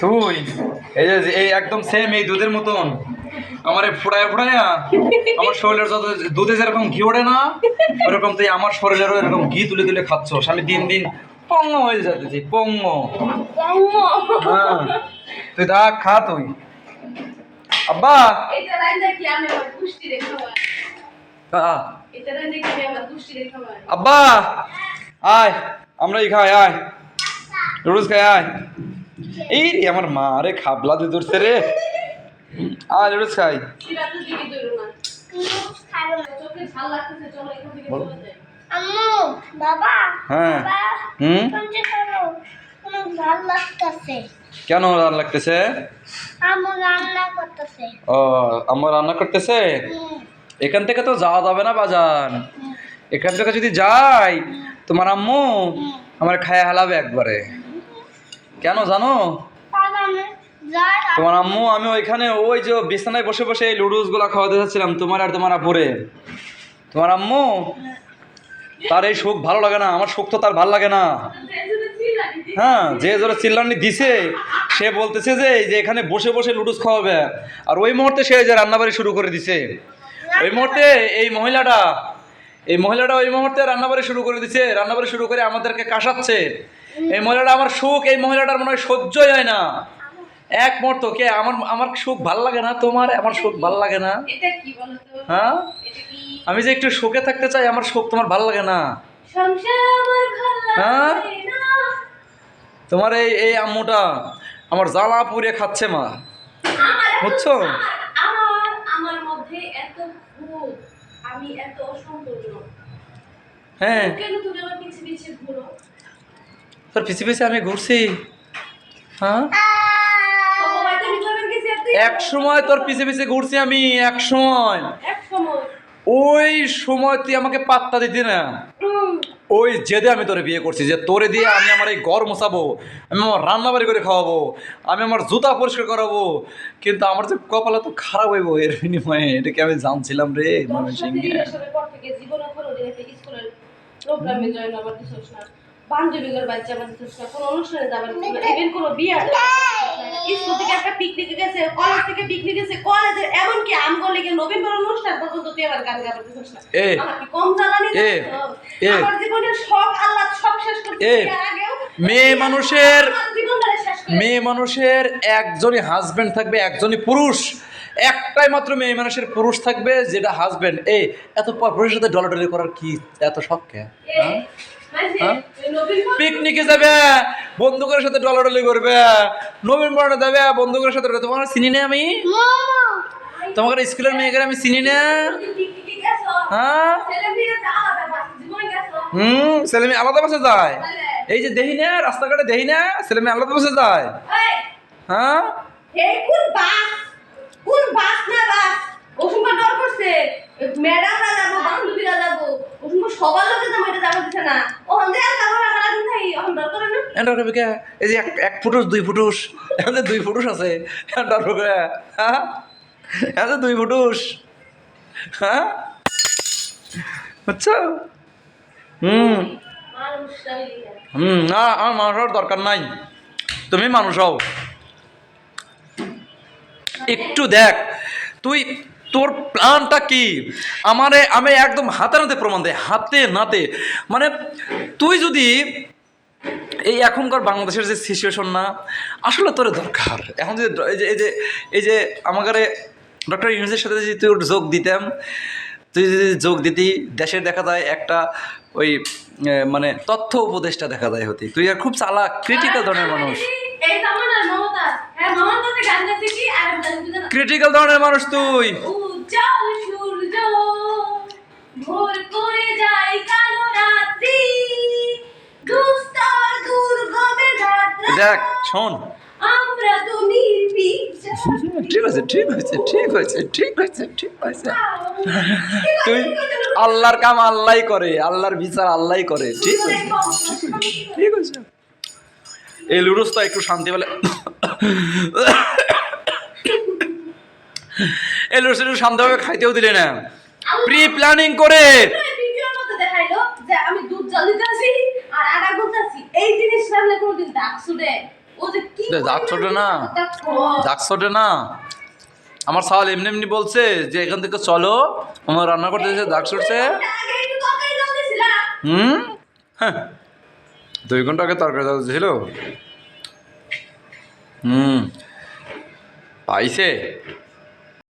তুই এই যে এই একদম সেম এই দুধের মতন। আমার ফোড়ায় ফোড়ায় আমার শরীরের যত দুধে যেরকম ঘি ওঠে না ওরকম তুই আমার শরীরেরও এরকম ঘি তুলে তুলে খাচ্ছ আমি দিন দিন পঙ্গ হয়ে যাচ্ছি পঙ্গ। হ্যাঁ। তুই দেখ খা তুই। আব্বা। আব্বা। আয় আমরা খাই আয়। রোজ খাই আয়। এই রে আমার মা রে খাবলা দিয়ে ধরছে রে। আয় রোজ খাই। হ্যাঁ। কেন লাগতেছে? ও আমার রান্না করতেছে? এখান থেকে তো যাওয়া যাবে না বাজান এখান থেকে যদি যাই তোমার আম্মু আমার খায়া হালাবে একবারে। কেন জানো? তোমার আম্মু আমি ওইখানে ওই যে বিছানায় বসে বসে এই লুডুসগুলা খাওয়াতে যাচ্ছিলাম তোমার আর তোমার আপুরে তোমার আম্মু তার এই সুখ ভালো লাগে না আমার সুখ তো তার ভালো লাগে না। হ্যাঁ যে জোরে চিল্লানি দিছে সে বলতেছে যে এই যে এখানে বসে বসে লুডুস খাওয়াবে আর ওই মুহূর্তে সে যে রান্নাবাড়ি শুরু করে দিছে। ওই মুহূর্তে এই মহিলাটা এই মহিলাটা ওই মুহূর্তে রান্নাবাড়ি শুরু করে দিছে রান্নাবাড়ি শুরু করে আমাদেরকে কাশাচ্ছে। এই মহিলাটা আমার সুখ এই মহিলাটার মনে হয় সহ্যই হয় না। এক মুহূর্ত কে? আমার আমার সুখ ভালো লাগে না তোমার? আমার সুখ ভালো লাগে না। হ্যাঁ? আমি যে একটু সুখে থাকতে চাই আমার সুখ তোমার ভালো লাগে না। হ্যাঁ? তোমার এই এই আম্মুটা আমার জ্বালা পুড়ে খাচ্ছে মা। বুঝছ? হ্যাঁ কেন তুমি আমার পিছে পিছে ঘুরো তোর পিছে পিছে আমি ঘুরছি হ্যাঁ এক সময় তোর পিছে পিছে ঘুরছি আমি এক সময় ওই সময় তুই আমাকে পাত্তা দিতি না ওই জেদে আমি তোরে বিয়ে করছি যে তোরে দিয়ে আমি আমার এই ঘর মোছাবো আমি আমার রান্না বাড়ি করে খাওয়াবো আমি আমার জুতা পরিষ্কার করাবো কিন্তু আমার যে কপালে তো খারাপ হইব এর বিনিময়ে এটাকে আমি জানছিলাম রে তোর বান্ধবীদের বাচ্চা না কোনো অনুষ্ঠানে যাবার দিছিস না ইভেন কোনো বিয়ে স্কুল থেকে একটা পিকনিকে গেছে কলেজ থেকে পিকনিক গেছে কলেজে এমনকি আমগলিকে নবীন বরণ অনুষ্ঠান পর্যন্ত তুই আমার গান গাবার দিছিস না। এ, আমার কি কম জ্বালানি এ? এ। আমার জীবনের সব আল্লাহ সব শেষ করতে আগেও মেয়ে মানুষের মেয়ে মানুষের একজনই হাজবেন্ড থাকবে একজনই পুরুষ। একটাই মাত্র মেয়ে মানুষের পুরুষ থাকবে যেটা হাজবেন্ড এই এত পুরুষের সাথে ডলাডলি করার কি এত শখ কে? হ্যাঁ? পিকনিকে যাবে বন্ধুকের সাথে ডলাডলি করবে নবীন বরণে যাবে বন্ধুকের সাথে তোমার চিনি না আমি? তোমার স্কুলের মেয়েকে আমি চিনি না। হ্যাঁ? হুম ছেলে মেয়ে আলাদা বাসে যায়। এই যে দেখি না রাস্তাঘাটে দেখি না ছেলে মেয়ে আলাদা বাসে যায়। এই হ্যাঁ? কোন বাস? কোন বাস ওসুমা ডর করছে ম্যাডামরা যাব বান্ধবীরা যাব ওসুমা সবার লোকে যাব এটা যাব দিছে না ওখান থেকে আর যাব না খারাপ দিন থাকি ওখান ডর করে না এটা হবে কে? এই যে এক এক ফুটুস, দুই ফুটুস। এখন দুই ফুটুস আছে ডর হ্যাঁ? এখন দুই ফুটুস। হ্যাঁ? বুঝছ? হুম। হুম, না, আমার মানুষ হওয়ার দরকার নাই। তুমি মানুষ হও। একটু দেখ, তুই, তোর প্ল্যানটা কি? আমারে, আমি একদম হাতে নাতে প্রমাণ দেয় হাতে, নাতে। মানে তুই যদি এই এখনকার বাংলাদেশের যে সিচুয়েশন না আসলে তোর দরকার। এখন যে এই যে এই যে আমাকে ডক্টর ইউনুসের সাথে যদি তুই যোগ দিতাম তুই যদি যোগ দিতি দেশের দেখা যায় একটা ওই মানে তথ্য উপদেশটা দেখা যায় হতি। তুই আর খুব চালাক ক্রিটিক্যাল ধরনের মানুষ। হ্যাঁ না ক্রিটিক্যাল ধরনের মানুষ তুই। ভোর করে যায় কালো রাত্রি। দেখ শোন। আমরা তো ঠিক আছে ঠিক হয়েছে ঠিক হয়েছে ঠিক হয়েছে ঠিক হয়েছে তুই আল্লাহর কাম আল্লাহই করে আল্লাহর বিচার আল্লাহই করে ঠিক আছে? ঠিক আছে। এই লুডুস তো একটু শান্তি পেলে। এই লুডুস একটু শান্তভাবে খাইতেও দিলে না। প্রি প্ল্যানিং করে। আমি দুধ জল গুলতেছি এই জিনিস রাখলে কোনোদিন দাগ ছুটে? ও যে কি দাগ ছোটে না। দাগ ছোটে। না। আমার সাল এমনি এমনি বলছে যে এখান থেকে চলো আমার রান্না করতে এসে দাগ ছুটছে। হুম? হ্যাঁ। দুই ঘণ্টা আগে তরকারি দাও ছিল হুম। পাইছে?